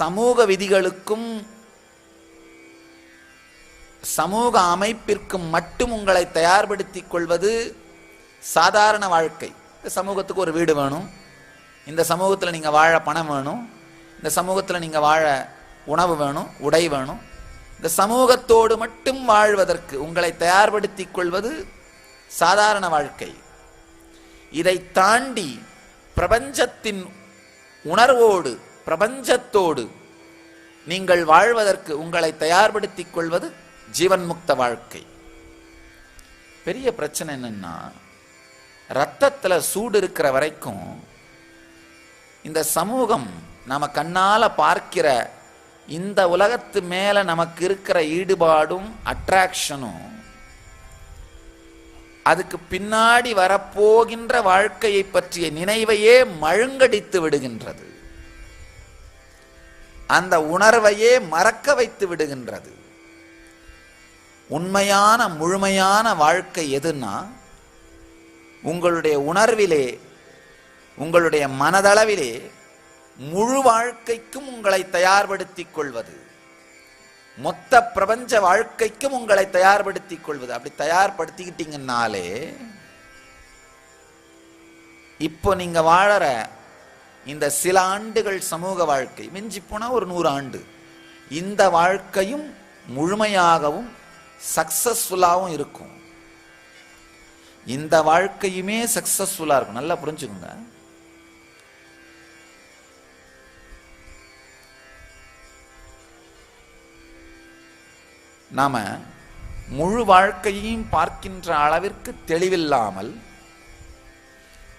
சமூக விதிகளுக்கும் சமூக அமைப்பிற்கும் மட்டும் உங்களை தயார்படுத்திக் கொள்வது சாதாரண வாழ்க்கை. இந்த சமூகத்துக்கு ஒரு வீடு வேணும். இந்த சமூகத்தில் நீங்கள் வாழ பணம் வேணும். இந்த சமூகத்தில் நீங்கள் வாழ உணவு வேணும் உடை வேணும். இந்த சமூகத்தோடு மட்டும் வாழ்வதற்கு உங்களை தயார்படுத்திக் கொள்வது சாதாரண வாழ்க்கை. இதை தாண்டி பிரபஞ்சத்தின் உணர்வோடு பிரபஞ்சத்தோடு நீங்கள் வாழ்வதற்கு உங்களை தயார்படுத்திக் கொள்வது ஜீவன் முக்த வாழ்க்கை. பெரிய பிரச்சனை என்னன்னா ரத்தத்தில் சூடு இருக்கிற வரைக்கும் இந்த சமூகம் நம்ம கண்ணால பார்க்கிற இந்த உலகத்து மேல நமக்கு இருக்கிற ஈடுபாடும் அட்ராக்ஷனும் அதுக்கு பின்னாடி வரப்போகின்ற வாழ்க்கையை பற்றிய நினைவையே மழுங்கடித்து விடுகின்றது. அந்த உணர்வையே மறக்க வைத்து விடுகின்றது. உண்மையான முழுமையான வாழ்க்கை எதுன்னா உங்களுடைய உணர்விலே உங்களுடைய மனதளவிலே முழு வாழ்க்கைக்கும் உங்களை தயார்படுத்திக் கொள்வது. மொத்த பிரபஞ்ச வாழ்க்கைக்கும் உங்களை தயார்படுத்திக் கொள்வது. அப்படி தயார்படுத்திக்கிட்டீங்கன்னாலே இப்போ நீங்க வாழற இந்த சில ஆண்டுகள் சமூக வாழ்க்கை மிஞ்சி போனா ஒரு நூறு ஆண்டு. இந்த வாழ்க்கையும் முழுமையாகவும் சக்சஸ்ஃபுல்லாகவும் இருக்கும். இந்த வாழ்க்கையுமே சக்சஸ்ஃபுல்லா இருக்கும். நல்லா புரிஞ்சுக்கோங்க. நாம முழு வாழ்க்கையையும் பார்க்கின்ற அளவிற்கு தெளிவில்லாமல்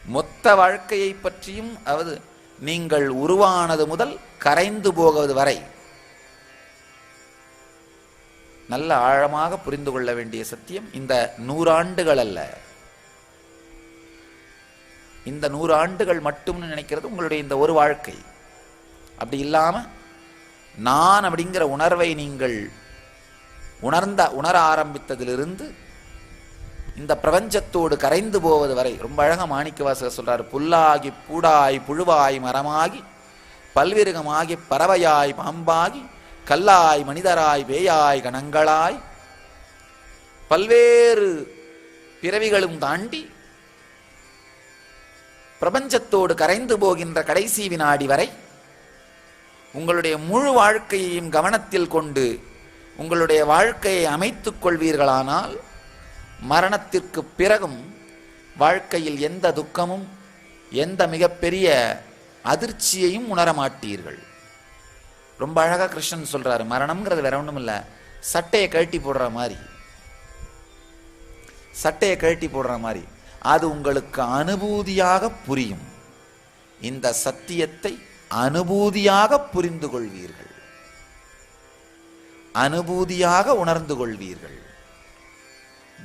மொத்த வாழ்க்கையை பற்றியும் அதாவது நீங்கள் உருவானது முதல் கரைந்து போவது வரை நல்ல ஆழமாக புரிந்து கொள்ள வேண்டிய சத்தியம் இந்த நூறாண்டுகள் அல்ல. இந்த நூறு ஆண்டுகள் மட்டும்னு நினைக்கிறது உங்களுடைய இந்த ஒரு வாழ்க்கை. அப்படி இல்லாம நான் அப்படிங்கிற உணர்வை நீங்கள் உணர்ந்த உணர ஆரம்பித்ததிலிருந்து இந்த பிரபஞ்சத்தோடு கரைந்து போவது வரை ரொம்ப அழகா மாணிக்க சொல்கிறார் புல்லாகி பூடாய் புழுவாய் மரமாகி பல்விருகமாகி பறவையாய் பாம்பாகி கல்லாய் மனிதராய் வேயாய் கணங்களாய் பல்வேறு பிறவிகளும் தாண்டி பிரபஞ்சத்தோடு கரைந்து போகின்ற கடைசி வினாடி வரை உங்களுடைய முழு வாழ்க்கையையும் கவனத்தில் கொண்டு உங்களுடைய வாழ்க்கையை அமைத்துக் கொள்வீர்களானால் மரணத்திற்கு பிறகும் வாழ்க்கையில் எந்த துக்கமும் எந்த மிகப்பெரிய அதிர்ச்சியையும் உணர மாட்டீர்கள் ரொம்ப அழகா கிருஷ்ணன் சொல்றாரு மரணம்ங்கிறது வேற ஒண்ணும் இல்ல சட்டையை கழட்டி போடுற மாதிரி. சட்டையை கழட்டி போடுற மாதிரி. அது உங்களுக்கு அனுபூதியாக புரியும். இந்த சத்தியத்தை அனுபூதியாக புரிந்து கொள்வீர்கள் அனுபூதியாக உணர்ந்து கொள்வீர்கள்.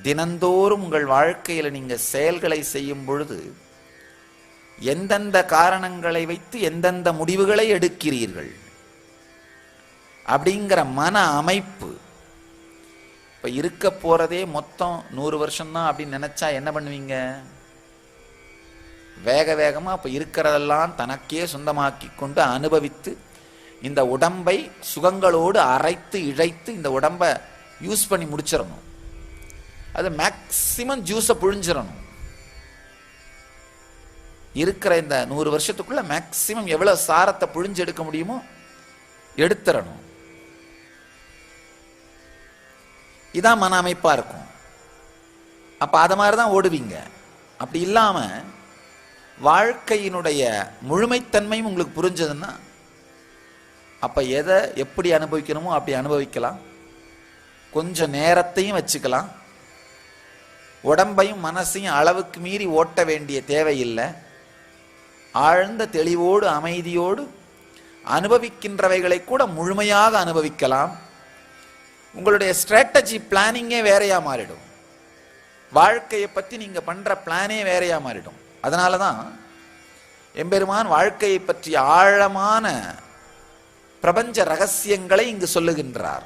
தினந்தோறும் உங்கள் வாழ்க்கையில் நீங்கள் செயல்களை செய்யும் பொழுது எந்தெந்த காரணங்களை வைத்து எந்தெந்த முடிவுகளை எடுக்கிறீர்கள்? அப்படிங்கிற மன அமைப்பு. இப்போ இருக்க போகிறதே மொத்தம் நூறு வருஷம்தான் அப்படின்னு நினச்சா என்ன பண்ணுவீங்க? வேக வேகமாக இப்போ இருக்கிறதெல்லாம் தனக்கே சொந்தமாக்கி கொண்டு அனுபவித்து இந்த உடம்பை சுகங்களோடு அரைத்து இழைத்து இந்த உடம்பை யூஸ் பண்ணி முடிச்சிடணும். அது மேக்சிமம் ஜூஸை புழிஞ்சிடணும் இருக்கிற இந்த நூறு வருஷத்துக்குள்ள மேக்சிமம் எவ்வளவு சாரத்தை புழிஞ்சு எடுக்க முடியுமோ எடுத்துடணும் இதான் மன அமைப்பா இருக்கும். அப்ப அத மாதிரி தான் ஓடுவீங்க. அப்படி இல்லாம வாழ்க்கையினுடைய முழுமைத்தன்மையும் உங்களுக்கு புரிஞ்சதுன்னா அப்ப எதை எப்படி அனுபவிக்கணுமோ அப்படி அனுபவிக்கலாம். கொஞ்சம் நேரத்தையும் வச்சுக்கலாம். உடம்பையும் மனசையும் அளவுக்கு மீறி ஓட்ட வேண்டிய தேவையில்லை. ஆழ்ந்த தெளிவோடு அமைதியோடு அனுபவிக்கின்றவைகளை கூட முழுமையாக அனுபவிக்கலாம். உங்களுடைய ஸ்ட்ராட்டஜி பிளானிங்கே வேறையா மாறிடும். வாழ்க்கையை பற்றி நீங்கள் பண்ணுற பிளானே வேறையா மாறிடும். அதனால தான் எம்பெருமான் வாழ்க்கையை பற்றிய ஆழமான பிரபஞ்ச ரகசியங்களை இங்கு சொல்லுகின்றார்.